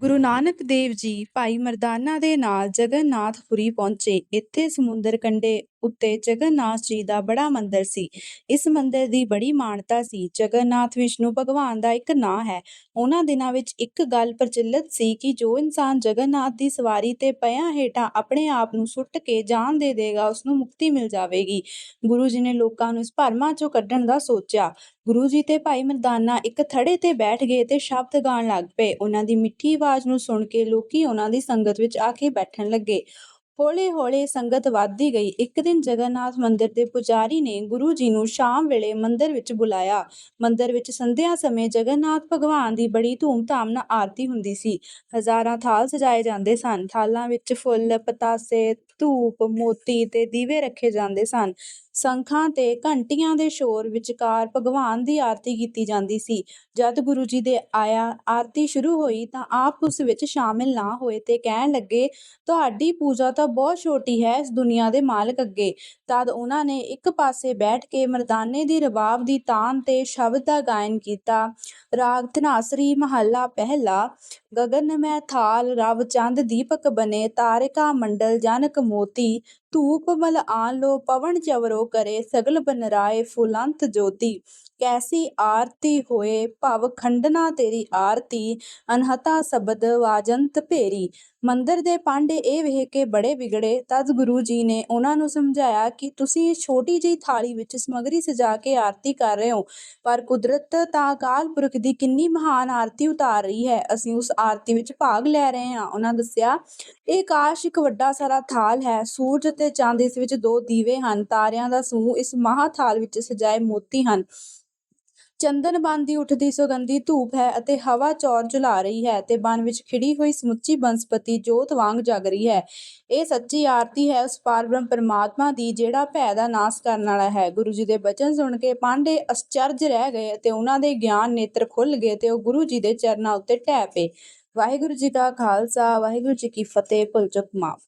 ਗੁਰੂ ਨਾਨਕ ਦੇਵ ਜੀ ਭਾਈ ਮਰਦਾਨਾ ਦੇ ਨਾਲ ਜਗਨਨਾਥ ਪੁਰੀ ਪਹੁੰਚੇ। ਇੱਥੇ ਸਮੁੰਦਰ ਕੰਢੇ ਉੱਤੇ ਜਗਨਨਾਥ ਜੀ ਦਾ ਬੜਾ ਮੰਦਿਰ ਸੀ। ਇਸ ਮੰਦਿਰ ਦੀ ਬੜੀ ਮਾਨਤਾ ਸੀ। ਜਗਨਨਾਥ ਵਿਸ਼ਨੂੰ ਭਗਵਾਨ ਦਾ ਇੱਕ ਨਾਂ ਹੈ। ਉਹਨਾਂ ਦਿਨਾਂ ਵਿੱਚ ਇੱਕ ਗੱਲ ਪ੍ਰਚਲਿਤ ਸੀ ਕਿ ਜੋ ਇਨਸਾਨ ਜਗਨਨਾਥ ਦੀ ਸਵਾਰੀ ਤੇ ਪਿਆਂ ਹੇਠਾਂ ਆਪਣੇ ਆਪ ਨੂੰ ਸੁੱਟ ਕੇ ਜਾਨ ਦੇ ਦੇਗਾ ਉਸ ਨੂੰ ਮੁਕਤੀ ਮਿਲ ਜਾਵੇਗੀ। ਗੁਰੂ ਜੀ ਨੇ ਲੋਕਾਂ ਨੂੰ ਇਸ ਭਰਮਾਂ ਚੋਂ ਕੱਢਣ ਦਾ ਸੋਚਿਆ। ਗੁਰੂ ਜੀ ਤੇ ਭਾਈ ਮਰਦਾਨਾ ਇੱਕ ਥੜੇ ਤੇ ਬੈਠ ਗਏ ਤੇ ਸ਼ਬਦ ਗਾਉਣ ਲੱਗ ਪਏ। ਉਹਨਾਂ ਦੀ ਮਿੱਠੀ ਆਵਾਜ਼ ਨੂੰ ਸੁਣ ਕੇ ਲੋਕੀ ਉਹਨਾਂ ਦੀ ਸੰਗਤ ਵਿੱਚ ਆ ਕੇ ਬੈਠਣ ਲੱਗੇ। ਹੌਲੀ ਹੌਲੀ ਸੰਗਤ ਵੱਧਦੀ ਗਈ। ਇੱਕ ਦਿਨ ਜਗਨਨਾਥ ਮੰਦਿਰ ਦੇ ਪੁਜਾਰੀ ਨੇ ਗੁਰੂ ਜੀ ਨੂੰ ਸ਼ਾਮ ਵੇਲੇ ਮੰਦਿਰ ਵਿੱਚ ਬੁਲਾਇਆ। ਮੰਦਿਰ ਵਿੱਚ ਸੰਧਿਆ ਸਮੇਂ ਜਗਨਨਾਥ ਭਗਵਾਨ ਦੀ ਬੜੀ ਧੂਮ-ਧਾਮ ਨਾਲ ਆਰਤੀ ਹੁੰਦੀ ਸੀ। ਹਜ਼ਾਰਾਂ ਥਾਲ ਸਜਾਏ ਜਾਂਦੇ ਸਨ। ਥਾਲਾਂ ਵਿੱਚ ਫੁੱਲ, ਪਤਾਸੇ, ਧੂਪ, ਮੋਤੀ ਤੇ ਦੀਵੇ ਰੱਖੇ ਜਾਂਦੇ ਸਨ। ਸੰਖਾਂ ਤੇ ਘੰਟੀਆਂ ਦੇ ਸ਼ੋਰ ਵਿਚਕਾਰ ਭਗਵਾਨ ਦੀ ਆਰਤੀ ਕੀਤੀ ਜਾਂਦੀ ਸੀ। ਜਦ ਗੁਰੂ ਜੀ ਦੇ ਆਇਆ, ਆਰਤੀ ਸ਼ੁਰੂ ਹੋਈ ਤਾਂ ਆਪ ਉਸ ਵਿੱਚ ਸ਼ਾਮਿਲ ਨਾ ਹੋਏ ਤੇ ਕਹਿਣ ਲੱਗੇ, ਤੁਹਾਡੀ ਪੂਜਾ ਤਾਂ ਬਹੁਤ ਛੋਟੀ ਹੈ ਇਸ ਦੁਨੀਆ ਦੇ ਮਾਲਕ ਅੱਗੇ। ਤਦ ਉਹਨਾਂ ਨੇ ਇੱਕ ਪਾਸੇ ਬੈਠ ਕੇ ਮਰਦਾਨੇ ਦੀ ਰਬਾਬ ਦੀ ਤਾਨ ਤੇ ਸ਼ਬਦ ਦਾ ਗਾਇਨ ਕੀਤਾ, ਰਾਗ ਧਨਾਸਰੀ ਮਹੱਲਾ ਪਹਿਲਾ ਗਗਨ ਮੈਂ ਥਾਲ, ਰਵ ਚੰਦ, ਦੀਪਕ ਬਨੇ, ਤਾਰਿਕਾ ਮੰਡਲ, ਜਨਕ ਮੋਤੀ, ਧੂਪ ਮਲ ਆਨ ਲੋ, ਪਵਨ ਚਵਰੋ ਕਰੇ, ਸਗਲ ਬਨਰਾਏ ਫੁਲੰਤ ਜੋਤੀ। ਕੈਸੀ ਆਰਤੀ ਹੋਏ, ਭਵ ਖੰਡਨਾ ਤੇਰੀ ਆਰਤੀ, ਅਨਹਤਾ ਸ਼ਬਦ ਵਾਜੰਤ ਭੇਰੀ। ਮੰਦਰ ਦੇ ਪਾਂਡੇ ਇਹ ਵੇਖ ਕੇ ਬੜੇ ਵਿਗੜੇ, ਤਦ ਗੁਰੂ ਜੀ ਨੇ ਉਹਨਾਂ ਨੂੰ ਸਮਝਾਇਆ ਕਿ ਤੁਸੀਂ ਇਸ ਛੋਟੀ ਜਿਹੀ ਥਾਲੀ ਵਿੱਚ ਸਮਗਰੀ ਸਜਾ ਕੇ ਆਰਤੀ ਕਰ ਰਹੇ ਹੋ, ਪਰ ਕੁਦਰਤ ਤਾਂ ਅਕਾਲ ਪੁਰਖ ਦੀ ਕਿੰਨੀ ਮਹਾਨ ਆਰਤੀ ਉਤਾਰ ਰਹੀ ਹੈ, ਅਸੀਂ ਉਸ ਆਰਤੀ ਵਿੱਚ ਭਾਗ ਲੈ ਰਹੇ ਹਾਂ, ਉਹਨਾਂ ਦੱਸਿਆ, ਇਹ ਆਕਾਸ਼ ਇੱਕ ਵੱਡਾ ਸਾਰਾ ਥਾਲ ਹੈ, ਸੂਰਜ ਅਤੇ ਚੰਦ ਇਸ ਵਿੱਚ ਦੋ ਦੀਵੇ ਹਨ, ਤਾਰਿਆਂ ਦਾ ਸਮੂਹ ਇਸ ਮਹਾ ਥਾਲ ਵਿੱਚ ਸਜਾਏ ਮੋਤੀ ਹਨ। ਚੰਦਨ ਬਨ ਦੀ ਉੱਠਦੀ ਸੁਗੰਧੀ ਧੂਪ ਹੈ ਅਤੇ ਹਵਾ ਚੌਰ ਝੁਲਾ ਰਹੀ ਹੈ ਤੇ ਬਨ ਵਿੱਚ ਖਿੜੀ ਹੋਈ ਸਮੁੱਚੀ ਬਨਸਪਤੀ ਜੋਤ ਵਾਂਗ ਜਗ ਰਹੀ ਹੈ। ਇਹ ਸੱਚੀ ਆਰਤੀ ਹੈ ਉਸ ਪਾਰਬ੍ਰਹਮ ਪਰਮਾਤਮਾ ਦੀ ਜਿਹੜਾ ਭੈ ਦਾ ਨਾਸ ਕਰਨ ਵਾਲਾ ਹੈ। ਗੁਰੂ ਜੀ ਦੇ ਬਚਨ ਸੁਣ ਕੇ ਪਾਂਡੇ ਅਚਰਜ ਰਹਿ ਗਏ ਤੇ ਉਹਨਾਂ ਦੇ ਗਿਆਨ ਨੇਤਰ ਖੁੱਲ ਗਏ ਤੇ ਉਹ ਗੁਰੂ ਜੀ ਦੇ ਚਰਨਾਂ ਉੱਤੇ ਢਹਿ ਪਏ। ਵਾਹਿਗੁਰੂ ਜੀ ਕਾ ਖਾਲਸਾ, ਵਾਹਿਗੁਰੂ ਜੀ ਕੀ ਫਤਿਹ। ਭੁੱਲ ਚੁੱਕ ਮਾਫ।